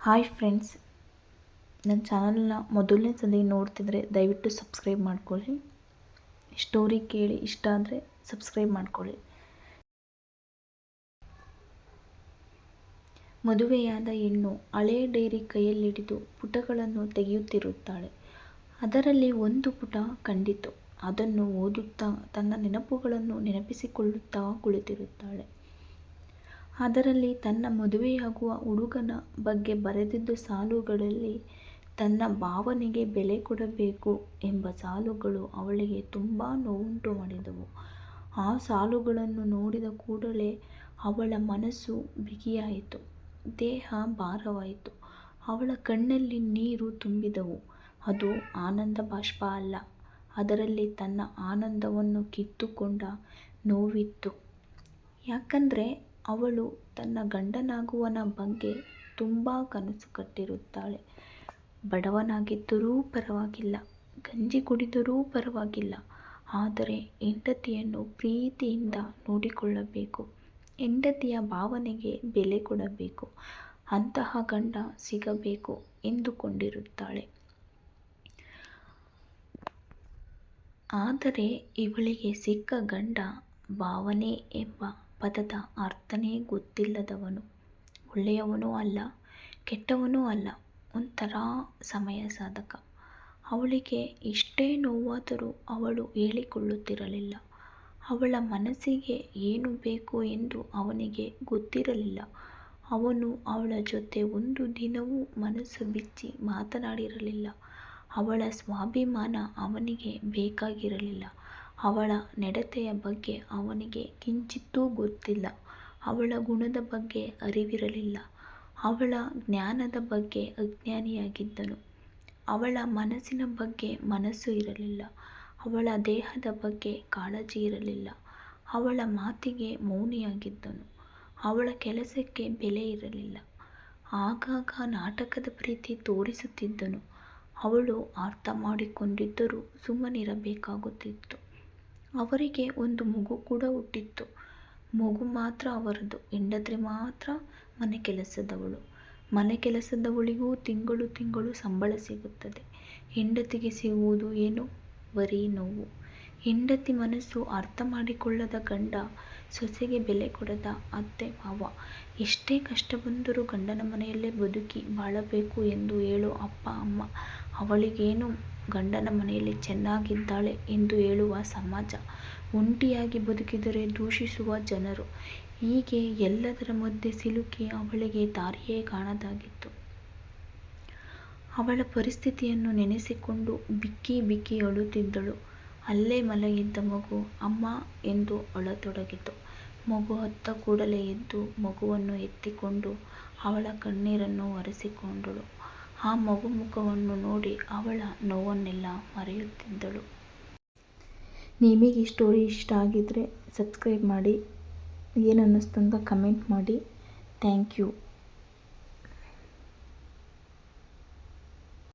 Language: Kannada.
ಹಾಯ್ ಫ್ರೆಂಡ್ಸ್, ನನ್ನ ಚಾನಲ್ನ ಮೊದಲನೇ ಸಲ ನೋಡ್ತಿದ್ರೆ ದಯವಿಟ್ಟು ಸಬ್ಸ್ಕ್ರೈಬ್ ಮಾಡ್ಕೊಳ್ಳಿ. ಸ್ಟೋರಿ ಕೇಳಿ ಇಷ್ಟ ಆದರೆ ಸಬ್ಸ್ಕ್ರೈಬ್ ಮಾಡ್ಕೊಳ್ಳಿ. ಮದುವೆಯಾದ ಹೆಣ್ಣು ಹಳೆಯ ಡೈರಿ ಕೈಯಲ್ಲಿಡಿದು ಪುಟಗಳನ್ನು ತೆಗೆಯುತ್ತಿರುತ್ತಾಳೆ. ಅದರಲ್ಲಿ ಒಂದು ಪುಟ ಕಂಡಿತು. ಅದನ್ನು ಓದುತ್ತಾ ತನ್ನ ನೆನಪುಗಳನ್ನು ನೆನಪಿಸಿಕೊಳ್ಳುತ್ತಾ ಕುಳಿತಿರುತ್ತಾಳೆ. ಅದರಲ್ಲಿ ತನ್ನ ಮದುವೆಯಾಗುವ ಹುಡುಗನ ಬಗ್ಗೆ ಬರೆದಿದ್ದ ಸಾಲುಗಳಲ್ಲಿ ತನ್ನ ಭಾವನೆಗೆ ಬೆಲೆ ಕೊಡಬೇಕು ಎಂಬ ಸಾಲುಗಳು ಅವಳಿಗೆ ತುಂಬ ನೋವುಂಟು ಮಾಡಿದವು. ಆ ಸಾಲುಗಳನ್ನು ನೋಡಿದ ಕೂಡಲೇ ಅವಳ ಮನಸ್ಸು ಬಿಗಿಯಾಯಿತು. ದೇಹ ಭಾರವಾಯಿತು. ಅವಳ ಕಣ್ಣಲ್ಲಿ ನೀರು ತುಂಬಿದವು. ಅದು ಆನಂದ ಬಾಷ್ಪ ಅಲ್ಲ, ಅದರಲ್ಲಿ ತನ್ನ ಆನಂದವನ್ನು ಕಿತ್ತುಕೊಂಡ ನೋವಿತ್ತು. ಯಾಕಂದರೆ ಅವಳು ತನ್ನ ಗಂಡನಾಗುವನ ಬಗ್ಗೆ ತುಂಬ ಕನಸು ಕಟ್ಟಿರುತ್ತಾಳೆ. ಬಡವನಾಗಿದ್ದರೂ ಪರವಾಗಿಲ್ಲ, ಗಂಜಿ ಕುಡಿದರೂ ಪರವಾಗಿಲ್ಲ, ಆದರೆ ಹೆಂಡತಿಯನ್ನು ಪ್ರೀತಿಯಿಂದ ನೋಡಿಕೊಳ್ಳಬೇಕು, ಹೆಂಡತಿಯ ಭಾವನೆಗೆ ಬೆಲೆ ಕೊಡಬೇಕು, ಅಂತಹ ಗಂಡ ಸಿಗಬೇಕು ಎಂದುಕೊಂಡಿರುತ್ತಾಳೆ. ಆದರೆ ಇವಳಿಗೆ ಸಿಕ್ಕ ಗಂಡ ಭಾವನೆ ಎಂಬ ಪದದ ಅರ್ಥನೇ ಗೊತ್ತಿಲ್ಲದವನು. ಒಳ್ಳೆಯವನೂ ಅಲ್ಲ, ಕೆಟ್ಟವನೂ ಅಲ್ಲ, ಒಂಥರ ಸಮಯ ಸಾಧಕ. ಅವಳಿಗೆ ಎಷ್ಟೇ ನೋವಾದರೂ ಅವಳು ಹೇಳಿಕೊಳ್ಳುತ್ತಿರಲಿಲ್ಲ. ಅವಳ ಮನಸ್ಸಿಗೆ ಏನು ಬೇಕು ಎಂದು ಅವನಿಗೆ ಗೊತ್ತಿರಲಿಲ್ಲ. ಅವನು ಅವಳ ಜೊತೆ ಒಂದು ದಿನವೂ ಮನಸ್ಸು ಬಿಚ್ಚಿ ಮಾತನಾಡಿರಲಿಲ್ಲ. ಅವಳ ಸ್ವಾಭಿಮಾನ ಅವನಿಗೆ ಬೇಕಾಗಿರಲಿಲ್ಲ. ಅವಳ ನಡತೆಯ ಬಗ್ಗೆ ಅವನಿಗೆ ಕಿಂಚಿತ್ತೂ ಗೊತ್ತಿಲ್ಲ. ಅವಳ ಗುಣದ ಬಗ್ಗೆ ಅರಿವಿರಲಿಲ್ಲ. ಅವಳ ಜ್ಞಾನದ ಬಗ್ಗೆ ಅಜ್ಞಾನಿಯಾಗಿದ್ದನು ಅವಳ ಮನಸ್ಸಿನ ಬಗ್ಗೆ ಮನಸ್ಸು ಇರಲಿಲ್ಲ. ಅವಳ ದೇಹದ ಬಗ್ಗೆ ಕಾಳಜಿ ಇರಲಿಲ್ಲ. ಅವಳ ಮಾತಿಗೆ ಮೌನಿಯಾಗಿದ್ದನು. ಅವಳ ಕೆಲಸಕ್ಕೆ ಬೆಲೆ ಇರಲಿಲ್ಲ. ಆಗಾಗ ನಾಟಕದ ಪ್ರೀತಿ ತೋರಿಸುತ್ತಿದ್ದನು. ಅವಳು ಅರ್ಥ ಮಾಡಿಕೊಂಡಿದ್ದರೂ ಸುಮ್ಮನಿರಬೇಕಾಗುತ್ತಿತ್ತು. ಅವರಿಗೆ ಒಂದು ಮಗು ಕೂಡ ಹುಟ್ಟಿತ್ತು. ಮಗು ಮಾತ್ರ ಅವರದು. ಹೆಂಡತಿ ಮಾತ್ರ ಮನೆ ಕೆಲಸದವಳು. ಮನೆ ಕೆಲಸದವಳಿಗೂ ತಿಂಗಳು ತಿಂಗಳು ಸಂಬಳ ಸಿಗುತ್ತದೆ. ಹೆಂಡತಿಗೆ ಸಿಗುವುದು ಏನು? ಬರೀ ನೋವು. ಹೆಂಡತಿ ಮನಸ್ಸು ಅರ್ಥ ಮಾಡಿಕೊಳ್ಳದ ಗಂಡ ಸೊಸೆಗೆ ಬೆಲೆ ಕೊಡದ ಅತ್ತೆ ಮಾವ. ಎಷ್ಟೇ ಕಷ್ಟ ಬಂದರೂ ಗಂಡನ ಮನೆಯಲ್ಲೇ ಬದುಕಿ ಬಾಳಬೇಕು ಎಂದು ಹೇಳೋ ಅಪ್ಪ, ಅಮ್ಮ ಅವಳಿಗೇನು ಗಂಡನ ಮನೆಯಲ್ಲಿ ಚೆನ್ನಾಗಿದ್ದಾಳೆ ಎಂದು ಹೇಳುವ ಸಮಾಜ. ಒಂಟಿಯಾಗಿ ಬದುಕಿದರೆ ದೂಷಿಸುವ ಜನರು. ಹೀಗೆ ಎಲ್ಲದರ ಮಧ್ಯೆ ಸಿಲುಕಿ ಅವಳಿಗೆ ದಾರಿಯೇ ಕಾಣದಾಗಿತ್ತು. ಅವಳ ಪರಿಸ್ಥಿತಿಯನ್ನು ನೆನೆಸಿಕೊಂಡು ಬಿಕ್ಕಿ ಬಿಕ್ಕಿ ಅಳುತ್ತಿದ್ದಳು. ಅಲ್ಲೇ ಮಲಗಿದ್ದ ಮಗು, ಅಮ್ಮ ಎಂದು ಅಳತೊಡಗಿತು. ಮಗು ಹತ್ತ ಕೂಡಲೇ ಎದ್ದು ಮಗುವನ್ನು ಎತ್ತಿಕೊಂಡು ಅವಳ ಕಣ್ಣೀರನ್ನು ಒರೆಸಿಕೊಂಡಳು. ಆ ಮಗು ಮುಖವನ್ನು ನೋಡಿ ಅವಳ ನೋವನ್ನೆಲ್ಲ ಮರೆಯುತ್ತಿದ್ದಳು. ನಿಮಗೆ ಈ ಸ್ಟೋರಿ ಇಷ್ಟ ಆಗಿದ್ದರೆ ಸಬ್ಸ್ಕ್ರೈಬ್ ಮಾಡಿ, ಏನು ಅನ್ನಿಸ್ತು ಅಂತ ಕಮೆಂಟ್ ಮಾಡಿ. Thank you